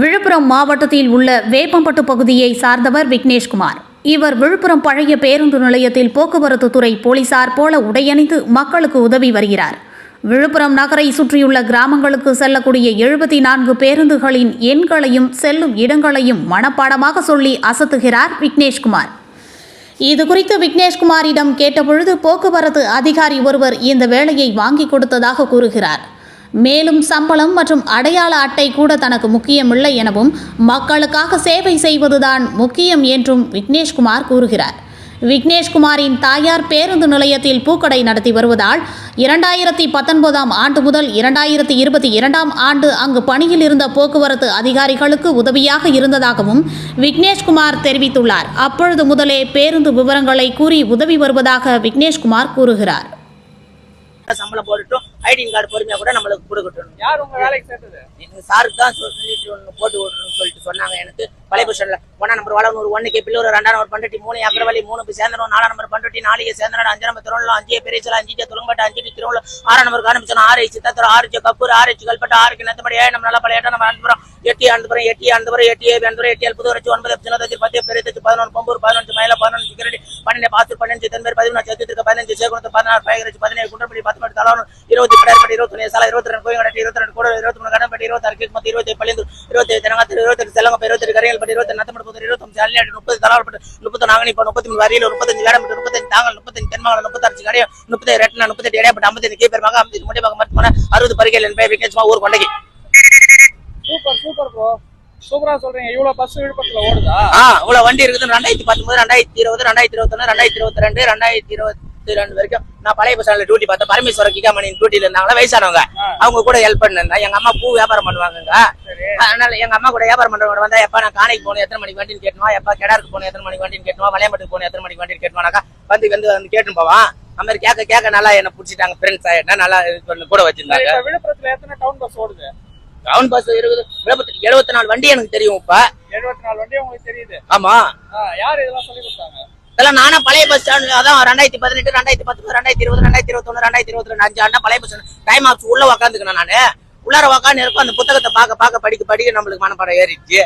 விழுப்புரம் மாவட்டத்தில் உள்ள வேப்பம்பட்டு பகுதியை சார்ந்தவர் விக்னேஷ்குமார் இவர் விழுப்புரம் பழைய பேருந்து நிலையத்தில் போக்குவரத்து துறை போலீசார் போல உடையணிந்து மக்களுக்கு உதவி வருகிறார். விழுப்புரம் நகரை சுற்றியுள்ள கிராமங்களுக்கு செல்லக்கூடிய எழுபத்தி நான்கு பேருந்துகளின் எண்களையும் செல்லும் இடங்களையும் மனப்பாடமாக சொல்லி அசத்துகிறார் விக்னேஷ்குமார் இது குறித்து விக்னேஷ்குமாரிடம் கேட்டபொழுது போக்குவரத்து அதிகாரி ஒருவர் இந்த வேலையை வாங்கி கொடுத்ததாக கூறுகிறார். மேலும் சம்பளம் மற்றும் அடையாள அட்டை கூட தனக்கு முக்கியமில்லை எனவும் மக்களுக்காக சேவை செய்வதுதான் முக்கியம் என்றும் விக்னேஷ்குமார் கூறுகிறார். விக்னேஷ்குமாரின் தாயார் பேருந்து நிலையத்தில் பூக்கடை நடத்தி வருவதால் இரண்டாயிரத்தி பத்தொன்பதாம் ஆண்டு முதல் இரண்டாயிரத்தி இருபத்தி இரண்டாம் ஆண்டு அங்கு பணியில் இருந்த போக்குவரத்து அதிகாரிகளுக்கு உதவியாக இருந்ததாகவும் விக்னேஷ்குமார் தெரிவித்துள்ளார். அப்பொழுது முதலே பேருந்து விவரங்களை கூறி உதவி வருவதாக விக்னேஷ்குமார் கூறுகிறார். சம்பளம் போட்டுட்டும். ஐடி கார்டு பொறுமையா கூட நம்மளுக்கு கொடுக்கட்டும் யார் உங்க வேலைக்கு சேர்த்தது? எங்க சாருக்கு தான் சொல்லிட்டு ஒண்ணு போட்டு விடணும்னு சொல்லிட்டு சொன்னாங்க எனக்கு. பழைய ஸ்டாண்ட்ல ஒன்னா நம்பர் வளர்ந்து ஒன்னுக்கு பில்லூர் ரெண்டாம் நம்பர் பண்டட்டி மூணு அக்கரவழி மூணு போய் சேர்ந்தனும் நாலாம் நம்பர் பண்டட்டி நாளைக்கு சேர்ந்தனும் அஞ்சு நம்பர் திருவள்ளம் அஞ்சு பெரியச்சல அஞ்சு துளங்கப்பட்ட அஞ்சு திருவள்ள ஆறாம் நம்பர் ஆரம்பிச்சோம் ஆறு சித்தத்தர் ஆறு சி கப்பூர் ஆறு சி கல்பட்டு ஆறு கிணத்துமடி ஏழு நம்ம நல்லா பழைய நம்பர் அனுப்புறோம். எட்டி அனுப்புறோம் எட்டி அனுப்புறோம் எட்டி ஏபி அனுப்புறோம் எட்டி எழுபது வச்சு ஒன்பது சின்னதச்சு பத்து பெரிய பதினொன்று பொம்பூர் பதினொன்று மயில பதினொன்று கிரடி பன்னெண்டு பாத்து பன்னெண்டு தென்பேர் பதிமூணு சேர்த்து பதினஞ்சு சேகுணத்து பதினாறு பயகரிச்சு பதினேழு குண்டப்படி பத்து மணி தலாவணும் இருபத்தி படாயிரப்பட்டி இருபத்தி சாலா இருபத்தி ரெண்டு கோயங்கடட்டி இருபத்தி ரெண்டு கூட இருபத்தி மூணு கடன்பட்டி இருபத்தாறு கிழக்கு இருபத்தி பள்ளிந்து இருபத்தி தெனங்காத்திரி இருபத்தி செல்லங்க இருபத்தி கரையல்பட்டி இருபத்தி நத்தமடு புதர் இருபத்தி அல்லாடி முப்பது தலாவப்பட்டு முப்பத்தி நாங்கனி இப்போ முப்பத்தி மூணு வரியில் முப்பத்தஞ்சு வேடம்பட்டு முப்பத்தஞ்சு தாங்கல் முப்பத்தஞ்சு தென்மங்கலம் முப்பத்தஞ்சு கடையம் முப்பத்தி ரெட்டு முப்பத்தெட்டு இடையப்பட்டு ஐம்பத்தஞ்சு கீப்பர் மகா ஐம்பத்தி முடி மகா மருத்துவமனை அறுபது பரிகையில் என் பேர் விக்னேஷ்மா ஊர் கொண்டைக்கு சூப்பர் சூப்பர் ப்ரோ சூப்பரா சொல்றீங்க. இவ்வளவு பஸ் விழுப்புரத்துல ஓடுதா? இவ்வளவு வண்டி இருக்குது. ரெண்டாயிரத்தி பத்தொன்பது ரெண்டாயிரத்தி இருபது ரெண்டாயிரத்தி இருபத்தொன்னு ரெண்டாயிரத்தி இருபத்தி ரெண்டு ரெண்டாயிரத்தி இருபத்தி ரெண்டு வரைக்கும் நான் பழைய பஸ் ஸ்டாண்ட்ல டியூட்டி பார்த்தேன். பரமேஸ்வர கிகாமணி டியூட்டில இருந்தாங்களா வயசானவங்க. அவங்க கூட ஹெல்ப் பண்ணிருந்தேன். எங்க அம்மா பூ வியாபாரம் பண்ணுவாங்க அதனால எங்க அம்மா கூட வியாபாரம் பண்றவங்க வந்தா எப்ப நான் காணைக்கு போகணும் எத்தனை மணிக்கு வண்டின்னு கேட்டுவா எப்ப கிடாருக்கு போகணும் எத்தனை மணிக்கு வண்டின்னு கேட்டுவா வளையம்பட்டுக்கு போகணும் எத்தனை மணிக்கு வண்டின்னு கேட்டுவானாக்கா வந்து வந்து வந்து கேட்டுன்னு போவான். அந்த மாதிரி கேட்க கேட்க நல்லா என்ன பிடிச்சிட்டாங்க. ஃப்ரெண்ட்ஸ் ஆயிட்டா நல்லா இது பண்ணி கூட சரி, வச்சிருந்தாங்க விழுப்புரத்துல எத்தனை டவுன் பஸ் ஓடுது? டவுன் பஸ் இருக்குது எழுபத்தி நாலு வண்டி எனக்கு தெரியும் இப்ப. எழுபத்தி நாலு வண்டி உங்களுக்கு தெரியுது. ஆமா. யார் இதெல்லாம் சொல்லி கொடுத்தாங்க? இதெல்லாம் நானா பழைய பஸ் ஸ்டாண்ட் அதான் ரெண்டாயிரத்தி பதினெட்டு ரெண்டாயிரத்தி பத்து ரெண்டாயிரத்தி இருபது ரெண்டாயிரத்தி இருபத்தொன்னு ரெண்டாயிரத்தி இருபத்தி ரெண்டு அஞ்சு ஆண்டா பழைய பஸ் ஸ்டாண்ட் டைம் ஆச்சு உள்ள உக்காந்துக்கணும் நான். உள்ளார உக்காந்து இருக்கும் அந்த புத்தகத்தை பார்க்க பார்க்க படிக்க படிக்க நம்மளுக்கு மனப்பாடம் ஏறிடுச்சு.